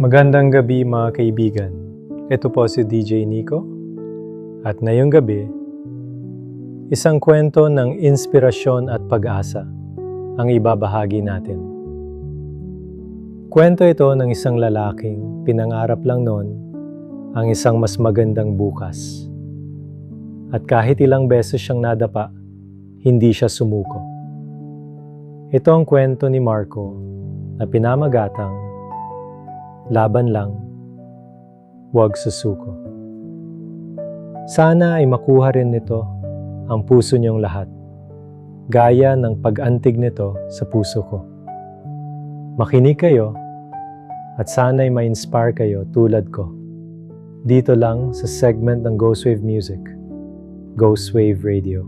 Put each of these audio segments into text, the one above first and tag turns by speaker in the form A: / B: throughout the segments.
A: Magandang gabi mga kaibigan. Ito po si DJ Nico. At ngayong gabi, isang kwento ng inspirasyon at pag-asa ang ibabahagi natin. Kwento ito ng isang lalaking pinangarap lang noon ang isang mas magandang bukas. At kahit ilang beses siyang nadapa, hindi siya sumuko. Ito ang kwento ni Marco na pinamagatang laban lang, huwag susuko. Sana ay makuha rin nito ang puso niyong lahat, gaya ng pag-antig nito sa puso ko. Makinig kayo at sana'y ma-inspire kayo tulad ko. Dito lang sa segment ng Ghostwave Music, Ghostwave Radio.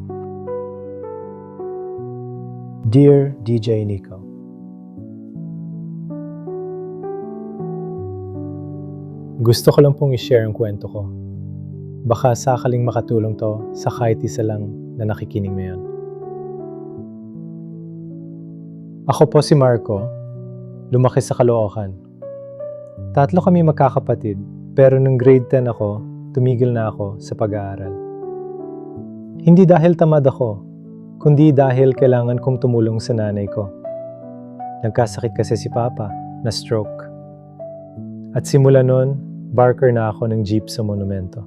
A: Dear DJ Nico, Gusto ko lang pong i-share ang kwento ko. Baka sakaling makatulong to sa kahit isa lang na nakikinig ngayon. Ako po si Marco, lumaki sa Caloocan. Tatlo kami magkakapatid, pero nung grade 10 ako, tumigil na ako sa pag-aaral. Hindi dahil tamad ako, kundi dahil kailangan kong tumulong sa nanay ko. Nagkasakit kasi si Papa na stroke. At simula noon, barker na ako ng jeep sa monumento.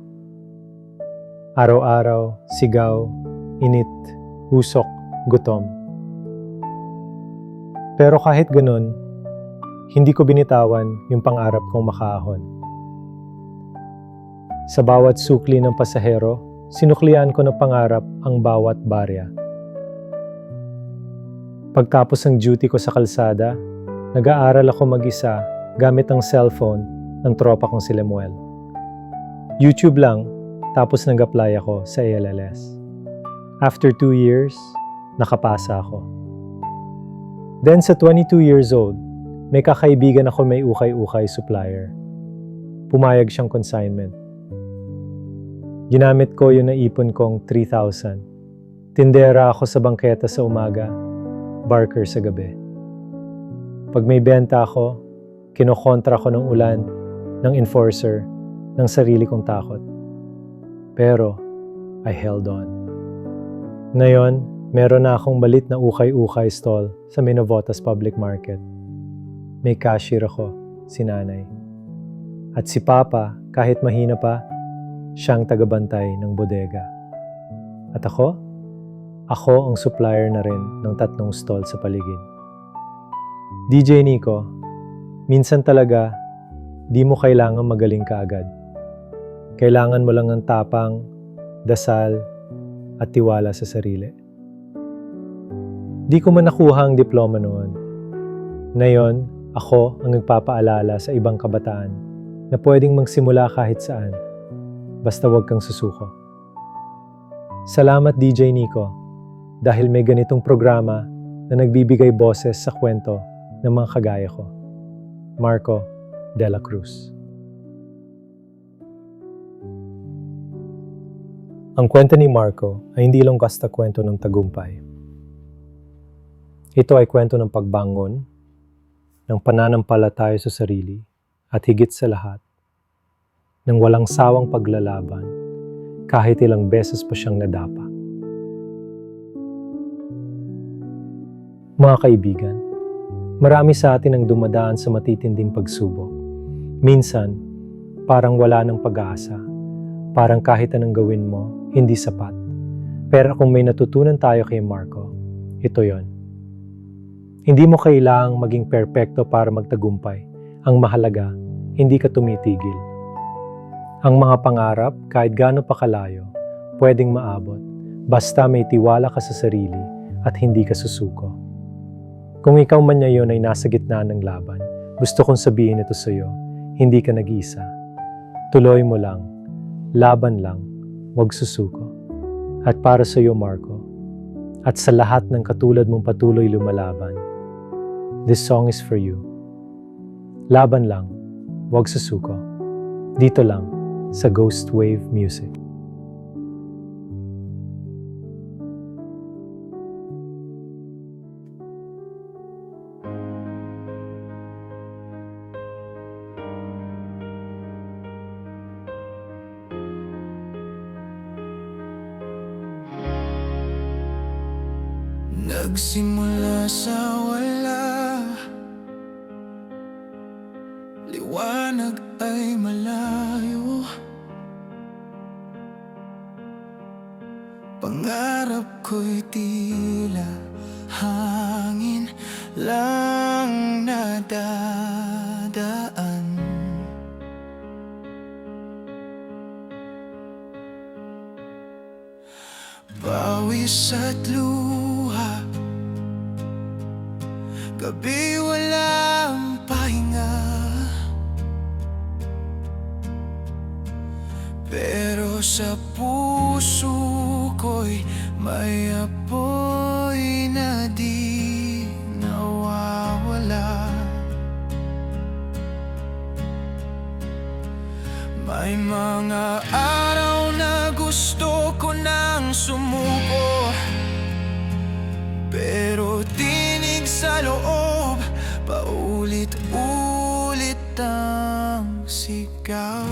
A: Araw-araw, sigaw, init, usok, gutom. Pero kahit ganun, hindi ko binitawan yung pangarap kong makaahon. Sa bawat sukli ng pasahero, sinuklian ko ng pangarap ang bawat barya. Pagtapos ng duty ko sa kalsada, nag-aaral ako mag-isa gamit ang cellphone ng tropa kong si Lemuel. YouTube lang, tapos nag-apply ako sa ALLS. After two years, nakapasa ako. Then sa 22 years old, may kakaibigan ako may ukay-ukay supplier. Pumayag siyang consignment. Ginamit ko yung naipon kong 3,000. Tindera ako sa bangketa sa umaga, barker sa gabi. Pag may benta ako, kinokontra ko ng ulan ng enforcer ng sarili kong takot. Pero, I held on. Ngayon, meron na akong balit na ukay-ukay stall sa Minavotas Public Market. May cashier ako, si nanay. At si Papa, kahit mahina pa, siyang tagabantay ng bodega. At ako? Ako ang supplier na rin ng tatlong stall sa paligid. DJ Nico, minsan talaga Di mo kailangan magaling ka agad. Kailangan mo lang ng tapang, dasal, at tiwala sa sarili. Di ko man nakuha ang diploma noon. Ngayon, ako ang nagpapaalala sa ibang kabataan na pwedeng magsimula kahit saan, basta huwag kang susuko. Salamat DJ Nico dahil may ganitong programa na nagbibigay boses sa kwento ng mga kagaya ko. Marco, de la Cruz. Ang kwento ni Marco ay hindi lang basta kwento ng tagumpay. Ito ay kwento ng pagbangon, ng pananampalataya sa sarili, at higit sa lahat, ng walang sawang paglalaban kahit ilang beses pa siyang nadapa. Mga kaibigan, marami sa atin ang dumadaan sa matitinding pagsubok Minsan, parang wala ng pag-asa. Parang kahit anong gawin mo, hindi sapat. Pero kung may natutunan tayo kay Marco, ito yon. Hindi mo kailangang maging perpekto para magtagumpay. Ang mahalaga, hindi ka tumitigil. Ang mga pangarap, kahit gaano pa kalayo, pwedeng maabot basta may tiwala ka sa sarili at hindi ka susuko. Kung ikaw man ngayon ay nasa gitna ng laban, gusto kong sabihin ito sa iyo, hindi ka nag-isa. Tuloy mo lang. Laban lang. Huwag susuko. At para sa iyo, Marco, at sa lahat ng katulad mong patuloy lumalaban, this song is for you. Laban lang. Huwag susuko. Dito lang sa Ghost Wave Music.
B: sa wala Liwanag ay malayo. Pangarap ko'y tila Hangin lang nadadaan. Pawis at lupa mga araw na gusto ko nang sumuko Pero tinig sa loob Paulit-ulit ang sigaw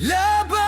B: Laban!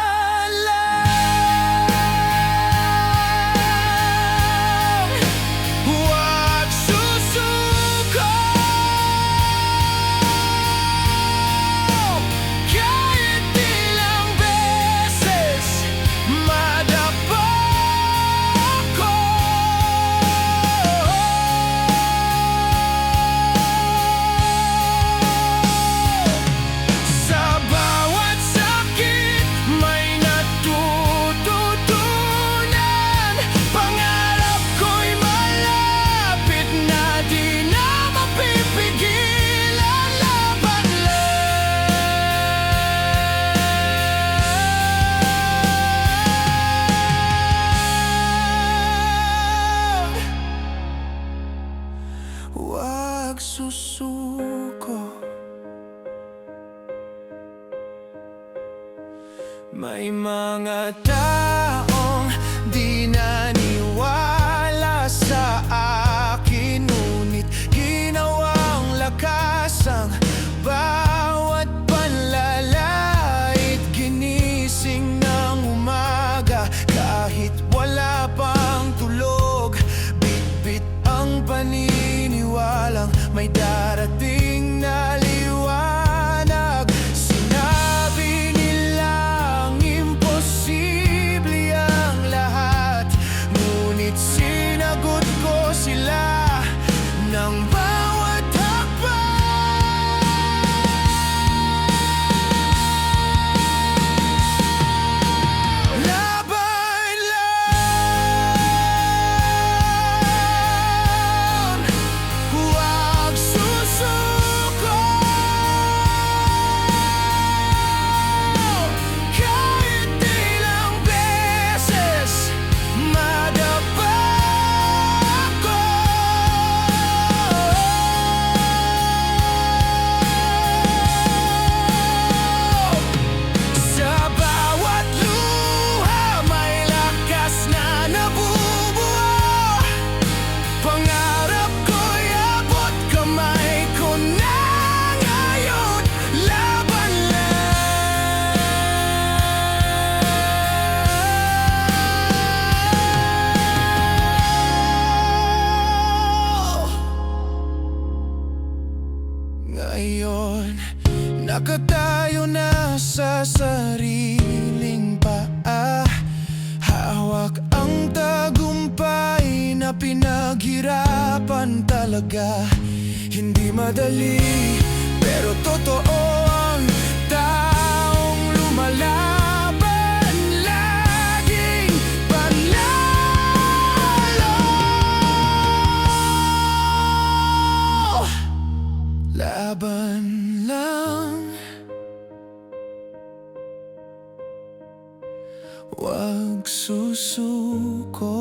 B: But. madali Pero totoo ang taong lumalaban. Laging panalo. Laban lang. Huwag susuko.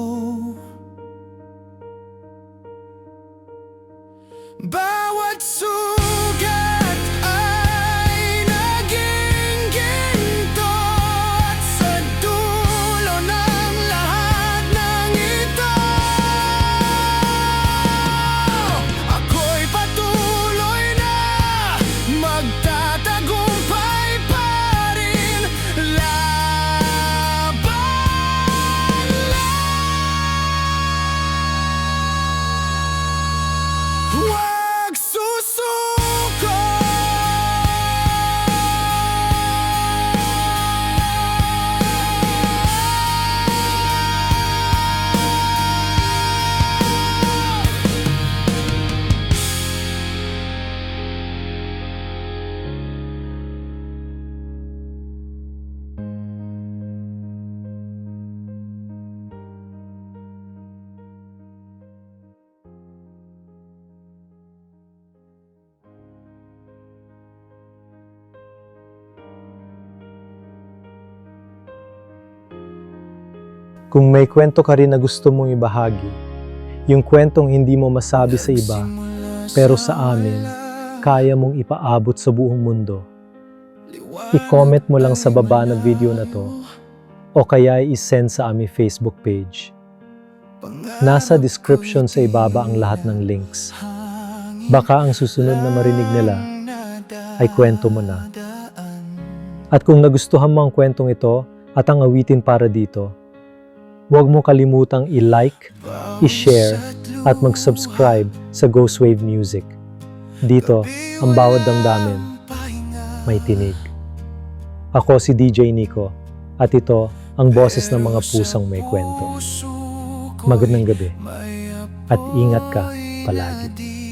A: Kung may kwento ka rin na gusto mong ibahagi, yung kwentong hindi mo masabi sa iba, pero sa amin, kaya mong ipaabot sa buong mundo, i-comment mo lang sa baba ng video na to o kaya i-send sa aming Facebook page. Nasa description sa ibaba ang lahat ng links. Baka ang susunod na marinig nila ay kwento mo na. At kung nagustuhan mo ang kwentong ito at ang awitin para dito, huwag mo kalimutang i-like, i-share at mag-subscribe sa Ghostwave Music. Dito, ang bawat damdamin may tinig. Ako si DJ Nico at ito ang boses ng mga pusang may kwento. Magandang gabi at ingat ka palagi.